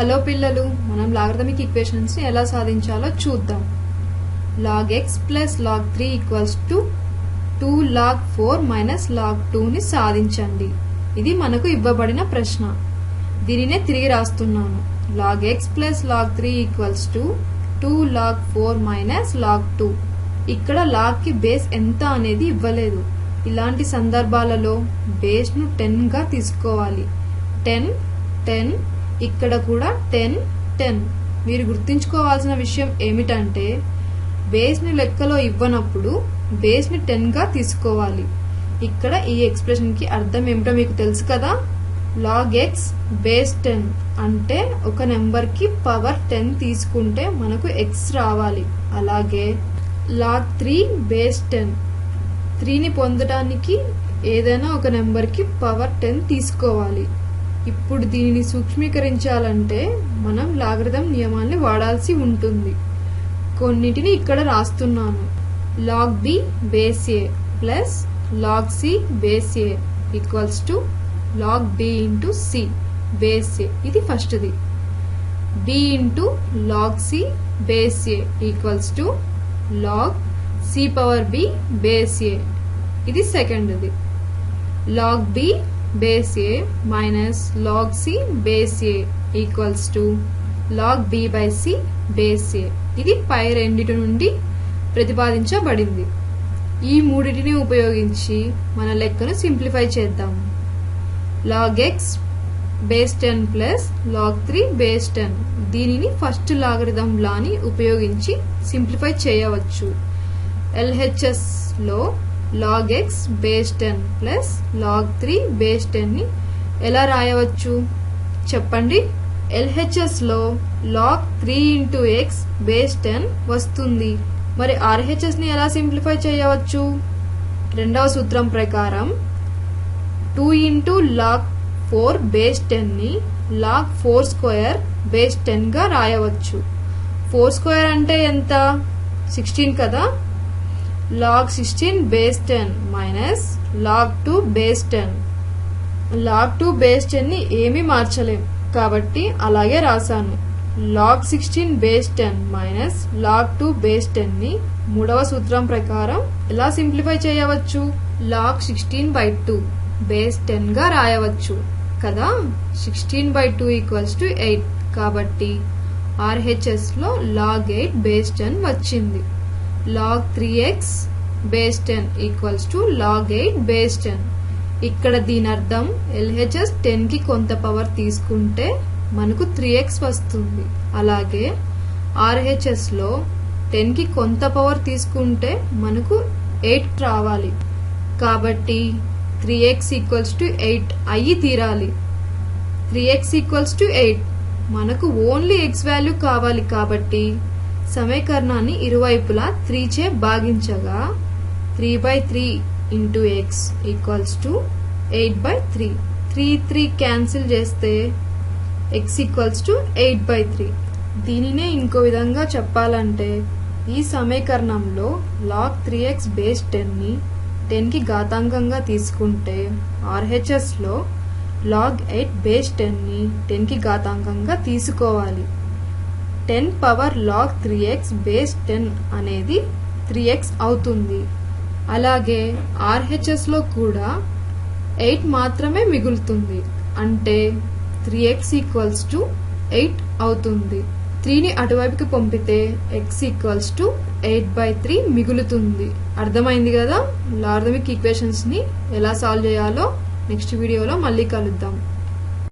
Hello పిల్లలు మనం logarithmic ఈక్వేషన్స్ని ఎలా సాధించాలో చూద్దాం. Log x plus log three equals to two log four minus log టూని సాధించండి. ఇది మనకు ఇవ్వబడిన ప్రశ్న. దీనినే తిరిగి రాస్తున్నాను. Log x plus log three equals to two log four minus log two ఇక్కడ లాగ్కి బేస్ ఎంత అనేది ఇవ్వలేదు. ఇలాంటి సందర్భాలలో బేస్ను టెన్గా తీసుకోవాలి. టెన్ టెన్ ఇక్కడ కూడా టెన్ టెన్ మీరు గుర్తుంచుకోవాల్సిన విషయం ఏమిటంటే బేస్ని లెక్కలో ఇవ్వనప్పుడు బేస్ని టెన్గా తీసుకోవాలి. ఇక్కడ ఈ ఎక్స్ప్రెషన్కి అర్థం ఏమిటో మీకు తెలుసు కదా? లాగ్ ఎక్స్ బేస్ టెన్ అంటే ఒక నెంబర్కి పవర్ టెన్ తీసుకుంటే మనకు ఎక్స్ రావాలి. అలాగే లాగ్ త్రీ బేస్ టెన్ త్రీని పొందడానికి ఏదైనా ఒక నెంబర్కి పవర్ టెన్ తీసుకోవాలి. ఇప్పుడు దీనిని సూక్ష్మీకరించాలంటే మనం లాగరిథం నియమాన్ని వాడాల్సి ఉంటుంది. కొన్నిటిని ఇక్కడ రాస్తున్నాను. Log b base a plus log c base a equals to log b into c base a ఇది ఫస్ట్ది b into log c base a equals to log c power b base a ఇది సెకండ్ది log b base a minus log c base a equals to log b by c base a ఇది పై రెండిటి నుండి ప్రతిపాదించబడింది. ఈ మూడిటిని ఉపయోగించి మన లెక్కను సింప్లిఫై చేద్దాం. Log x base ten plus log three base ten దీనిని ఫస్ట్ లాగరిథం లాని ఉపయోగించి సింప్లిఫై చేయవచ్చు. ఎల్హెచ్ఎస్లో log x base ten plus log three base టెన్ని ఎలా రాయవచ్చు? చెప్పండి. ఎల్హెచ్ఎస్లో log three into x base ten వస్తుంది. మరి ఆర్హెచ్ఎస్ని ఎలా సింప్లిఫై చేయవచ్చు? రెండవ సూత్రం ప్రకారం two into log four base టెన్ని log four square base టెన్గా రాయవచ్చు. ఫోర్ స్క్వేర్ అంటే ఎంత? సిక్స్టీన్ కదా? Log sixteen base ten minus log two base ten log two base టెన్ని ఏమీ మార్చలేం. కాబట్టి అలాగే రాశాను. Log sixteen base ten minus log two base టెన్ని మూడవ సూత్రం ప్రకారం ఎలా సింప్లిఫై చేయవచ్చు? Log sixteen by two base టెన్గా రాయవచ్చు. కదా? Sixteen by two equals to eight కాబట్టి ఆర్హెచ్ఎస్లో లాగ్ ఎయిట్ బేస్ టెన్ వచ్చింది. Log three x base ten equals to log eight base ten ఇక్కడ దీని అర్థం ఎల్హెచ్ఎస్ టెన్కి కొంత పవర్ తీసుకుంటే మనకు త్రీ ఎక్స్ వస్తుంది. అలాగే ఆర్హెచ్ఎస్లో టెన్కి కొంత పవర్ తీసుకుంటే మనకు ఎయిట్ రావాలి. కాబట్టి three x equals to eight అయ్యి తీరాలి. Three x equals to eight మనకు ఓన్లీ ఎక్స్ వాల్యూ కావాలి కాబట్టి సమీకరణాన్ని ఇరువైపులా త్రీ చే భాగించగా three by three into x equals to eight by three three three cancel చేస్తే x equals to eight by three దీనినే ఇంకో విధంగా చెప్పాలంటే ఈ సమీకరణంలో లాగ్ త్రీ ఎక్స్ బేస్ టెన్ని టెన్కి ఘాతాంకంగా తీసుకుంటే ఆర్హెచ్ఎస్లో లాగ్ ఎయిట్ బేస్ టెన్ని టెన్కి ఘాతాంకంగా తీసుకోవాలి. Ten power log three x base ten అనేది త్రీ ఎక్స్ అవుతుంది. అలాగే ఆర్హెచ్ఎస్లో కూడా ఎయిట్ మాత్రమే మిగులుతుంది. అంటే three x equals to eight అవుతుంది. త్రీని అటువైపుకి పంపితే x equals to eight by three మిగులుతుంది. అర్థమైంది కదా? లార్థమిక్ ఈక్వేషన్స్ని ఎలా సాల్వ్ చేయాలో? నెక్స్ట్ వీడియోలో మళ్ళీ కలుద్దాం.